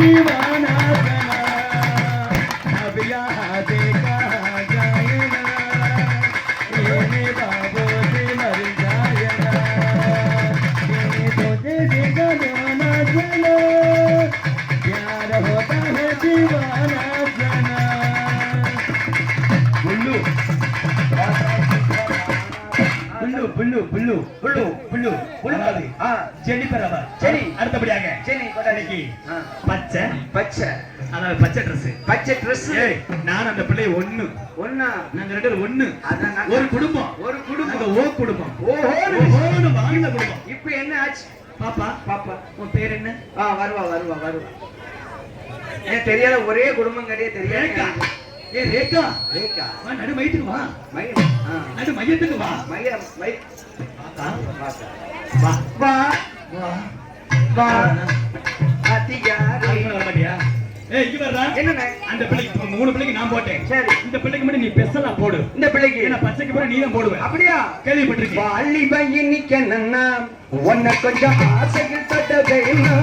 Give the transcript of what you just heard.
You. புல்லு புல்லு புல்லு புல்லு. ஆ ஜெனிஃபர் அவர் ஜெனி. அடுத்தபடியாக. சரி இன்னைக்கு பச்சை. பச்சை. அதாவது பச்சை Dress. பச்சை ட்ரெஸ் நான் அந்த பிள்ளை ஒண்ணு. ஒன்னா நாங்க ரெண்டு பேரும் ஒண்ணு. ஒரு குடும்பம். ஒரு குடும்பம். ஓ குடும்பம். ஓஹோன்னு. ஓஹோன்னு வாழ்ந்த குடும்பம். இப்ப என்ன ஆச்சு? பாப்பா. பாப்பா. உன் பேர் என்ன? ஆ வருவா வருவா வருவா. எனக்கு தெரியாத ஒரே குடும்பம் கிடையாது தெரியாது. ஏ ரேகா. ரேகா. வா நடு மையத்துக்கு வா. மயில் ஆ. நடு மையத்துக்கு வா. பாப்பா பார்த்தா. வா வா. வா. வா. வா. அதிகாரி. வர மாட்டியா? ஏய் இங்க என்னண்ணே? அந்த பிள்ளைக்கு மூணு பிள்ளைக்கு நான் போட்டேன். சரி. இந்த பிள்ளைக்கு மட்டும் நீ பெசலா போடு. இந்த பிள்ளைக்கு? ஏன்னா பச்சைக்கு பிறகு நீ தான் போடுவ. அப்படியா? கேள்விப்பட்டிருக்கேன் வாலிப இன்னைக்கு உன்னை கொஞ்சம் ஆசையில் தொட்ட வேணும்